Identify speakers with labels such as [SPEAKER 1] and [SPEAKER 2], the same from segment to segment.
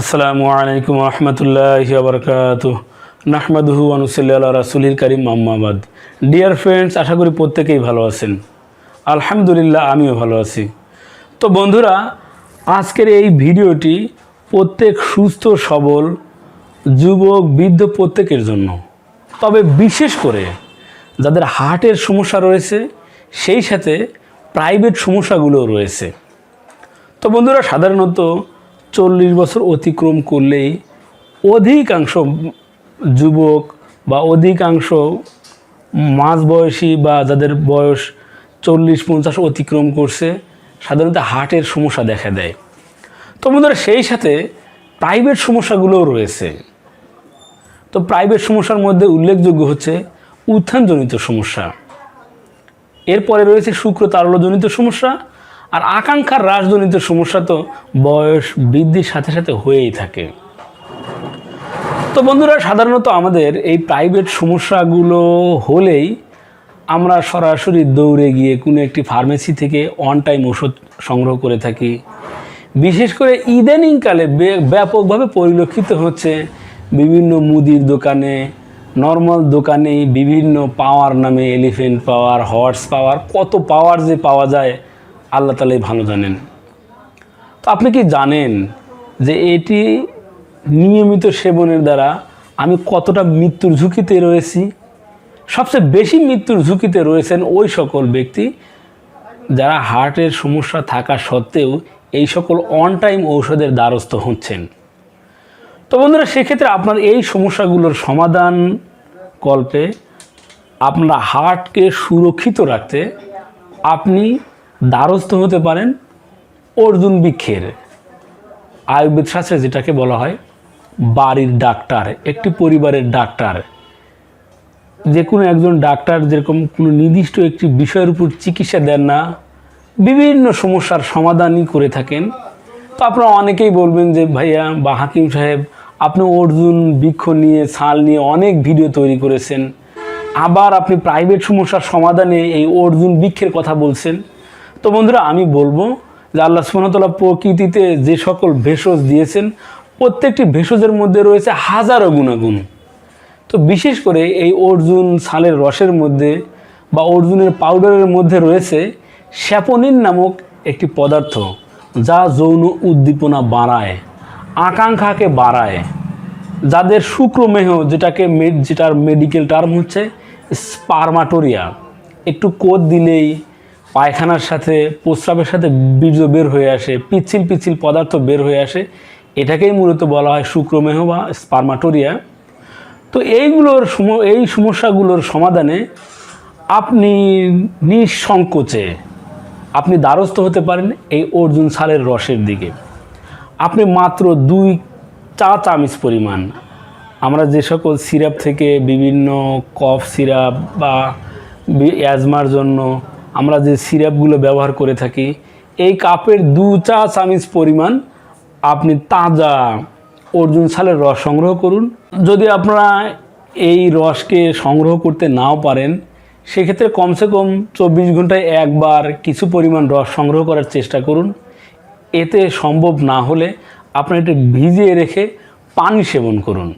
[SPEAKER 1] আসসালামু আলাইকুম রহমতুল্লাহ বরকাত নাহমাদুহু আনুসাল্লাহ রাসুলির করিম মোহাম্মদ ডিয়ার ফ্রেন্ডস আশা করি প্রত্যেকেই ভালো আছেন। আলহামদুলিল্লাহ, আমিও ভালো আছি। তো বন্ধুরা, আজকের এই ভিডিওটি প্রত্যেক সুস্থ, সবল যুবক, বৃদ্ধ প্রত্যেকের জন্য। তবে বিশেষ করে যাদের হার্টের সমস্যা রয়েছে, সেই সাথে প্রাইভেট সমস্যাগুলোও রয়েছে। তো বন্ধুরা, সাধারণত চল্লিশ বছর অতিক্রম করলেই অধিকাংশ যুবক বা অধিকাংশ মাঝবয়সী বা যাদের বয়স চল্লিশ পঞ্চাশ অতিক্রম করছে, সাধারণত হার্টের সমস্যা দেখা দেয়। তো বন্ধুরা, সেই সাথে প্রাইভেট সমস্যাগুলোও রয়েছে। তো প্রাইভেট সমস্যার মধ্যে উল্লেখযোগ্য হচ্ছে উত্থানজনিত সমস্যা। এরপরে রয়েছে শুক্র তারল্যজনিত সমস্যা আর আকাঙ্ক্ষার হ্রাসজনিত সমস্যা তো বয়স বৃদ্ধির সাথে সাথে হয়েই থাকে। তো বন্ধুরা, সাধারণত আমাদের এই প্রাইভেট সমস্যাগুলো হলেই আমরা সরাসরি দৌড়ে গিয়ে কোনো একটি ফার্মেসি থেকে অন টাইম ওষুধ সংগ্রহ করে থাকি। বিশেষ করে ইদানিংকালে ব্যাপকভাবে পরিলক্ষিত হচ্ছে বিভিন্ন মুদির দোকানে নর্মাল দোকানেই বিভিন্ন পাওয়ার নামে এলিফেন্ট পাওয়ার হর্স পাওয়ার কত পাওয়ার যে পাওয়া যায় আল্লাহ তালাই ভালো জানেন। তো আপনি কি জানেন যে এটি নিয়মিত সেবনের দ্বারা আমি কতটা মৃত্যুর ঝুঁকিতে রয়েছি? সবচেয়ে বেশি মৃত্যুর ঝুঁকিতে রয়েছেন ওই সকল ব্যক্তি যারা হার্টের সমস্যা থাকা সত্ত্বেও এই সকল অন টাইম ঔষধের দ্বারস্থ হচ্ছেন। তো বন্ধুরা, সেক্ষেত্রে আপনার এই সমস্যাগুলোর সমাধান কল্পে আপনার হার্টকে সুরক্ষিত রাখতে আপনি দ্বারস্থ হতে পারেন অর্জুন বৃক্ষের। আয়ুর্বেদ শাস্ত্রে যেটাকে বলা হয়, বাড়ির ডাক্তার, একটি পরিবারের ডাক্তার। যে কোনো একজন ডাক্তার যেরকম কোনো নির্দিষ্ট একটি বিষয়ের উপর চিকিৎসা দেন না, বিভিন্ন সমস্যার সমাধানই করে থাকেন। তো আপনারা অনেকেই বলবেন যে, ভাইয়া বা হাকিম সাহেব, আপনি অর্জুন বৃক্ষ নিয়ে, ছাল নিয়ে অনেক ভিডিও তৈরি করেছেন। আবার আপনি প্রাইভেট সমস্যার সমাধানে এই অর্জুন বৃক্ষের কথা বলছেন। তো বন্ধুরা, আমি বলব যে আল্লাহ সুমতলা প্রকৃতিতে যে সকল ভেষজ দিয়েছেন, প্রত্যেকটি ভেষজের মধ্যে রয়েছে হাজারো গুণাগুণ। তো বিশেষ করে এই অর্জুন ছালের রসের মধ্যে বা অর্জুনের পাউডারের মধ্যে রয়েছে স্যাপোনিন নামক একটি পদার্থ, যা যৌন উদ্দীপনা বাড়ায়, আকাঙ্ক্ষাকে বাড়ায়। যাদের শুক্রমেহ যেটাকে যেটার মেডিকেল টার্ম হচ্ছে স্পারমাটোরিয়া একটু কোদ দিলেই পায়খানার সাথে, প্রস্রাবের সাথে বীর্য বের হয়ে আসে, পিচ্ছিল পিচ্ছিল পদার্থ বের হয়ে আসে। এটাকেই মূলত বলা হয় শুক্রমেহ বা স্পার্মাটোরিয়া। তো এইগুলোর এই সমস্যাগুলোর সমাধানে আপনি নিঃসংকোচে আপনি দ্বারস্থ হতে পারেন এই অর্জুন ছালের রসের দিকে। আপনি মাত্র দুই চা চামচ পরিমাণ, আমরা যে সকল সিরাপ থেকে বিভিন্ন কফ সিরাপ বা অ্যাজমার জন্য আমরা যে সিরাপগুলো ব্যবহার করে থাকি, এই কাপের দু চা চামচ পরিমাণ আপনি তাজা অর্জুন ছালের রস সংগ্রহ করুন। যদি আপনারা এই রসকে সংগ্রহ করতে নাও পারেন, সেক্ষেত্রে কমসে কম চব্বিশ ঘন্টায় একবার কিছু পরিমাণ রস সংগ্রহ করার চেষ্টা করুন। এতে সম্ভব না হলে আপনারা এটা ভিজিয়ে রেখে পানি সেবন করুন।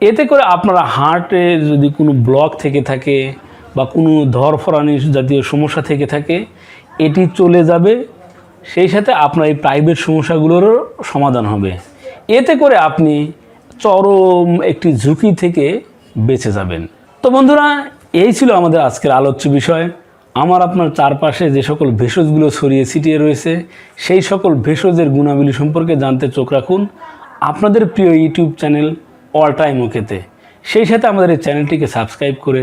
[SPEAKER 1] এতে করে আপনারা হার্টে যদি কোনো ব্লক থেকে থাকে বা কোনো ধরফরানি জাতীয় সমস্যা থেকে থাকে, এটি চলে যাবে, সেই সাথে আপনার এই প্রাইভেট সমস্যাগুলোরও সমাধান হবে। এতে করে আপনি চরম একটি ঝুঁকি থেকে বেঁচে যাবেন। তো বন্ধুরা, এই ছিল আমাদের আজকের আলোচ্য বিষয়। আমার আপনার চারপাশে যে সকল ভেষজগুলো ছড়িয়ে ছিটিয়ে রয়েছে, সেই সকল ভেষজের গুণাবলী সম্পর্কে জানতে চোখ রাখুন আপনাদের প্রিয় ইউটিউব চ্যানেল অল টাইম ওকেতে। সেই সাথে আমাদের এই চ্যানেলটিকে সাবস্ক্রাইব করে